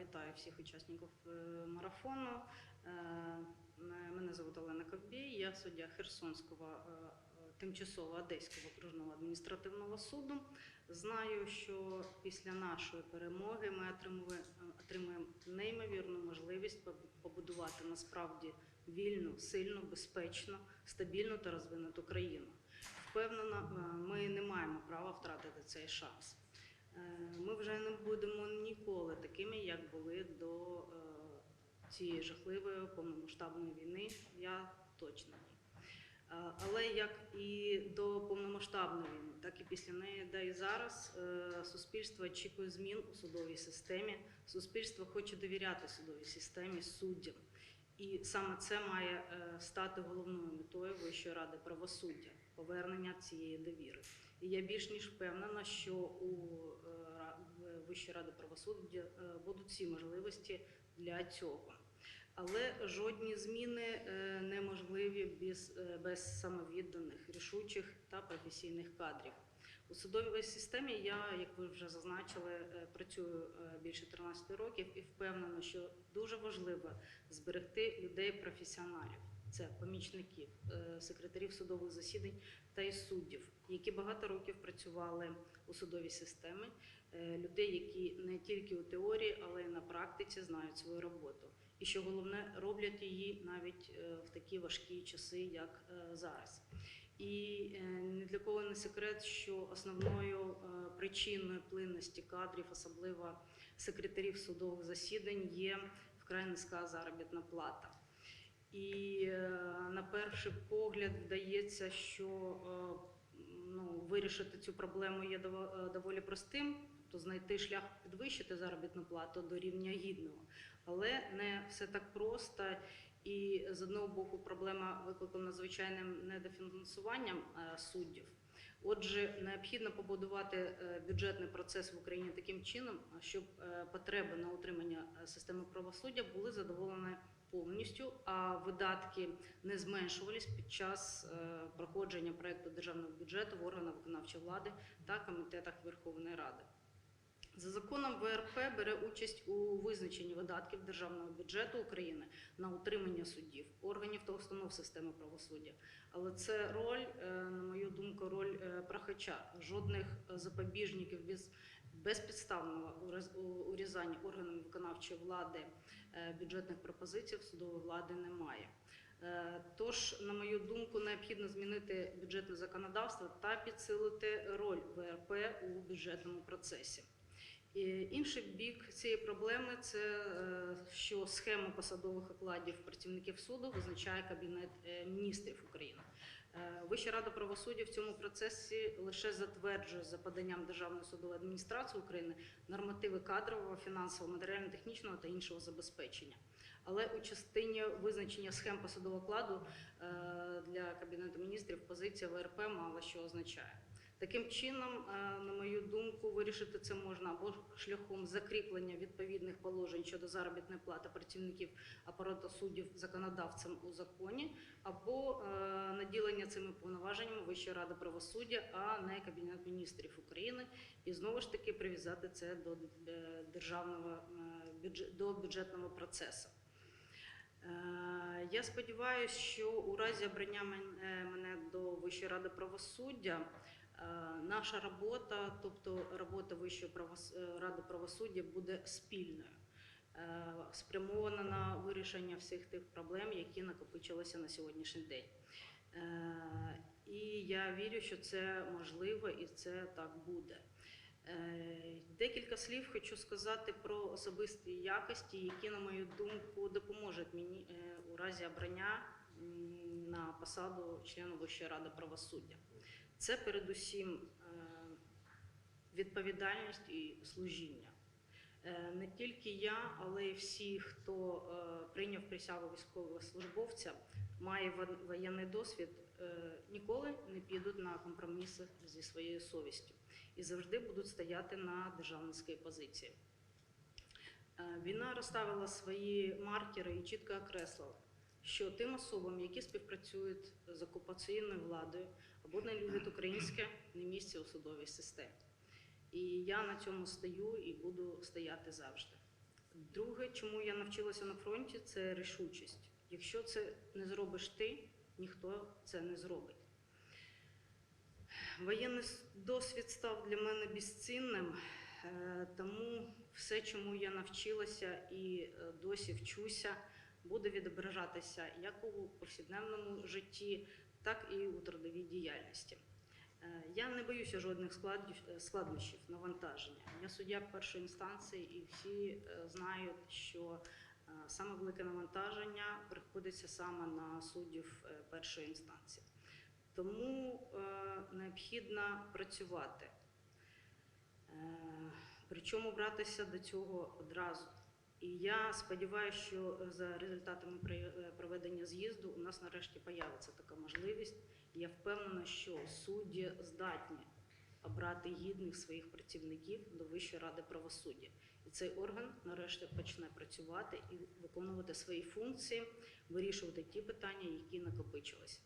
Вітаю всіх учасників е, марафону. Е, Мене звуть Олена Ковбій, я суддя Херсонського е, тимчасово Одеського окружного адміністративного суду. Знаю, що після нашої перемоги ми отримує- отримуємо неймовірну можливість поб- побудувати насправді вільну, сильну, безпечну, стабільну та розвинуту країну. Впевнена, ми не маємо права втратити цей шанс. Е, Ми вже не будемо ніколи такими, як були до е, цієї жахливої повномасштабної війни. Я точно ні. Е, Але як і до повномасштабної війни, так і після неї, да і зараз суспільство очікує змін у судовій системі. Суспільство хоче довіряти судовій системі, суддям. І саме це має стати головною метою Вищої ради правосуддя повернення цієї довіри. Я більш ніж впевнена, що у е, Вищої ради правосуддя е, будуть всі можливості для цього. Але жодні зміни е, неможливі без, без самовідданих, рішучих та професійних кадрів. У судовій системі я, як ви вже зазначили, працюю більше 13 років і впевнена, що дуже важливо зберегти людей-професіоналів. Це помічників, е, секретарів судових засідань та і суддів, які багато років працювали у судовій системі, е, людей, які не тільки у теорії, але й на практиці знають свою роботу. І що головне, роблять її навіть е, в такі важкі часи, як зараз. І ні для кого не секрет, що основною причиною плинності кадрів, особливо секретарів судових засідань, є вкрай низька заробітна плата. І е, на перший погляд вдається, що е, ну, вирішити цю проблему є е, доволі простим, то знайти шлях підвищити заробітну плату до рівня гідного. Але не все так просто. І з одного боку, проблема викликана звичайним недофінансуванням суддів. Отже, необхідно побудувати бюджетний процес в Україні таким чином, щоб потреби на утримання системи правосуддя були задоволені повністю, а видатки не зменшувались під час е, проходження проекту державного бюджету в органах виконавчої влади та комітетах Верховної Ради. За законом ВРП бере участь у визначенні видатків державного бюджету України на утримання суддів, органів та установ системи правосуддя. Але це роль, е, на мою думку, роль е, прохача. Жодних запобіжників без безпідставного урізання органами виконавчої влади е, бюджетних пропозицій судової влади немає. Е, Тож, на мою думку, необхідно змінити бюджетне законодавство та підсилити роль ВРП у бюджетному процесі. І інший бік цієї проблеми це е, що схему посадових окладів працівників суду визначає Кабінет міністрів України. Вища рада правосуддя в цьому процесі лише затверджує за поданням Державної судової адміністрації України нормативи кадрового, фінансового, матеріально-технічного та іншого забезпечення. Але у частині визначення схем посадового окладу е, для Кабінету міністрів позиція ВРП мало що означає. Таким чином, е, на мою думку, вирішити це можна або шляхом закріплення відповідних положень щодо заробітної плати працівників апарату суддів законодавцем у законі, або е, наділення цими повноваженнями Вищої ради правосуддя, а не Кабінет міністрів України, і знову ж таки прив'язати це до е, державного до бюджетного процесу. Я сподіваюся, що у разі обрання мене до Вищої ради правосуддя наша робота, тобто робота Вищої е, ради правосуддя, буде спільною, е, спрямована на вирішення всіх тих проблем, які накопичилися на сьогоднішній день. Е, І я вірю, що це можливо і це так буде. Е, Декілька слів хочу сказати про особисті якості, які, на мою думку, допоможуть мені е, у разі обрання на посаду члена Вищої ради правосуддя. Це передусім е, відповідальність і служіння. Е, Не тільки я, але й всі, хто е, прийняв присягу військового службовця, має воєнний досвід, ніколи не підуть на компроміси зі своєю совістю і завжди будуть стояти на державницькій позиції. Війна розставила свої маркери і чітко окреслила, що тим особам, які співпрацюють з окупаційною владою або не люблять українське, не місце у судовій системі. І я на цьому стою і буду стояти завжди. Друге, чому я навчилася на фронті, це рішучість. Якщо це не зробиш ти, ніхто це не зробить. Воєнний досвід став для мене безцінним, е, тому все, чому я навчилася і е, досі вчуся, буде відображатися як у повсякденному житті, так і у трудовій діяльності. Е, Я не боюся жодних е, складнощів, навантаження. Я суддя першої інстанції, і всі е, знають, що саме велике навантаження приходиться саме на суддів першої інстанції. Тому необхідно працювати. Причому братися до цього одразу. І я сподіваюся, що за результатами е, проведення з'їзду у нас нарешті появиться така можливість. Я впевнена, що судді здатні обрати гідних своїх працівників до Вищої ради правосуддя. І цей орган нарешті почне працювати і виконувати свої функції, вирішувати ті питання, які накопичились.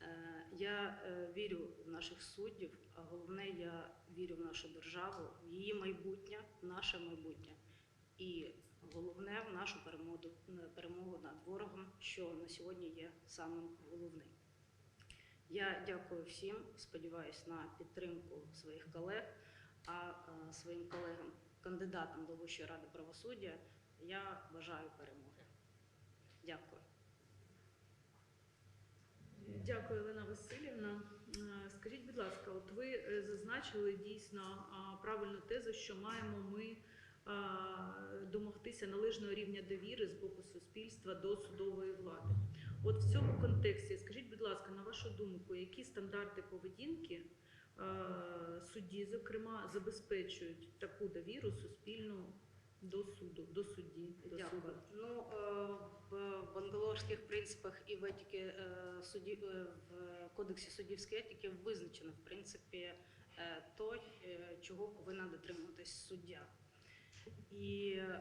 Е, Я е, вірю в наших суддів, а головне, я вірю в нашу державу, в її майбутнє, в наше майбутнє. І головне в нашу перемогу, перемогу над ворогом, що на сьогодні є самим головним. Я дякую всім, сподіваюся на підтримку своїх колег, а е, своїм колегам, кандидатам до Вищої ради правосуддя, я бажаю перемоги. Дякую. Дякую, Олена Васильівна. Е, Скажіть, будь ласка, от ви е, зазначили дійсно правильну тезу, що маємо ми домогтися належного рівня довіри з боку суспільства до судової влади. От в цьому контексті, скажіть, будь ласка, на вашу думку, які стандарти поведінки судді, зокрема, забезпечують таку довіру суспільну до суду, до судді, до Дякую. суду? Ну, е, в бангалорських принципах і в етики е, суді, е, в кодексі суддівської етики визначено, в принципі, то, чого повинна дотримуватись суддя. І е,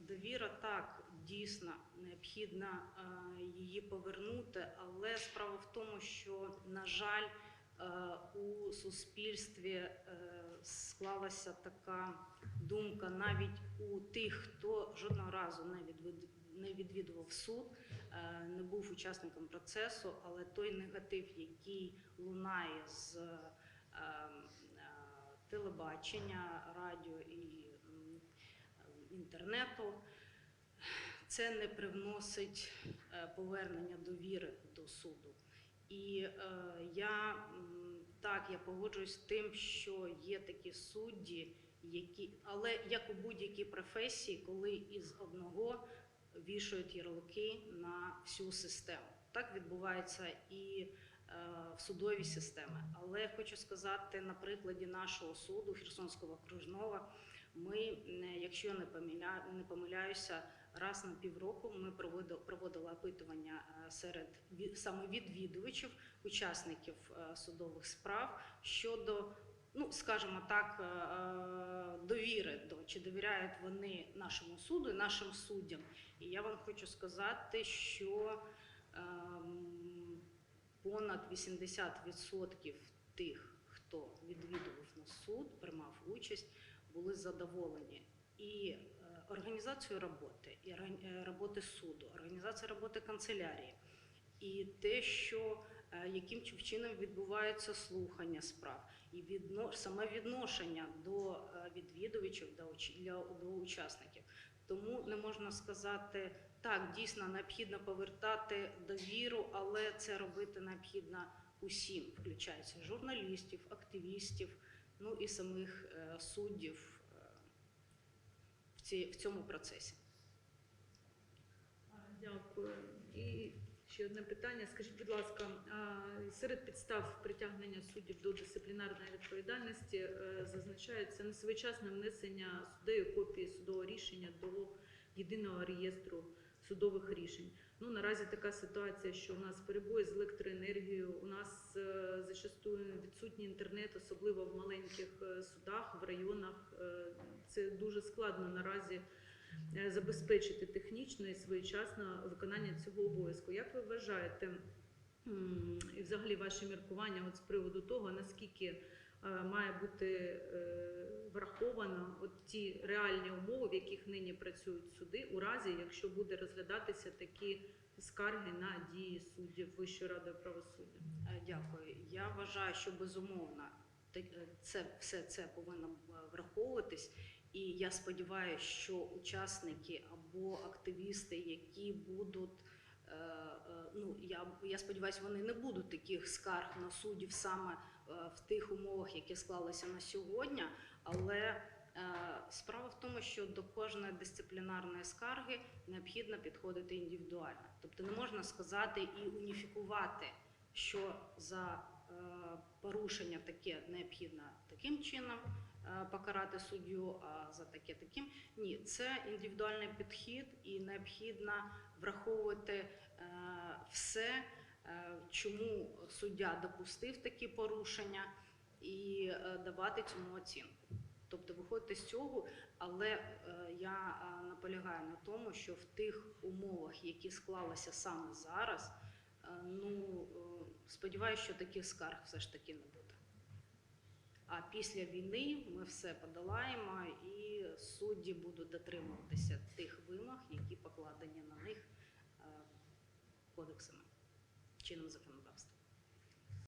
довіра так дійсно необхідно е, її повернути, але справа в тому, що, на жаль, е, у суспільстві склалася така думка навіть у тих, хто жодного разу не відвідував суд, не був учасником процесу, але той негатив, який лунає з е, е, телебачення, радіо і інтернету, це не привносить е, повернення довіри до суду. І е, я так я погоджуюсь з тим, що є такі судді, які, але як у будь-якій професії, коли із одного вішають ярлики на всю систему. Так відбувається і е, в судовій системі. Але хочу сказати на прикладі нашого суду Херсонського окружного. Ми, якщо не помиля, не помиляюся, раз на півроку ми проводили, опитування е, серед ві- саме відвідувачів, учасників е, судових справ щодо, ну скажімо так, е, довіри до чи довіряють вони нашому суду нашим суддям. І я вам хочу сказати, що ем, понад 80% тих, хто відвідував на суд, приймав участь, були задоволені і е, організацією роботи, і е, роботи суду, організацією роботи канцелярії, і те, що е, яким чином відбуваються слухання справ, і відно, саме відношення до відвідувачів, до, до учасників. Тому не можна сказати, так, дійсно необхідно повертати довіру, але це робити необхідно усім, включаючи журналістів, активістів, ну і самих е, суддів е, в, цьому процесі. Дякую. І ще одне питання. Скажіть, будь ласка, серед підстав притягнення суддів до дисциплінарної відповідальності е, зазначається несвоєчасне внесення суддею копії судового рішення до єдиного реєстру судових рішень. Ну наразі така ситуація, що у нас перебої з електроенергією, у нас е, зачастую відсутній інтернет, особливо в маленьких е, судах, в районах. Е, Це дуже складно наразі забезпечити технічно і своєчасно виконання цього обов'язку. Як ви вважаєте, І взагалі ваші міркування от з приводу того, наскільки має бути враховано от ті реальні умови, в яких нині працюють суди, у разі, якщо буде розглядатися такі скарги на дії суддів Вищої ради правосуддя. Е, Дякую. Я вважаю, що безумовно е, це все це повинно е, враховуватись. І я сподіваюся, що учасники або активісти, які будуть, ну я, я сподіваюся, вони не будуть таких скарг на суддів саме в тих умовах, які склалися на сьогодні. Але е, справа в тому, що до кожної дисциплінарної скарги необхідно підходити індивідуально. Тобто не можна сказати і уніфікувати, що за е, порушення таке необхідно таким чином е, покарати суддю, а за таке таким. Ні, це індивідуальний підхід і необхідно враховувати е, все, е, чому суддя допустив такі порушення, і е, давати цьому оцінку. Тобто виходити з цього, але е, я е, наполягаю на тому, що в тих умовах, які склалися саме зараз, е, ну е, сподіваюся, що таких скарг все ж таки не буде. А після війни ми все подолаємо, і судді будуть дотримуватися тих вимог, які покладені на них questions or come up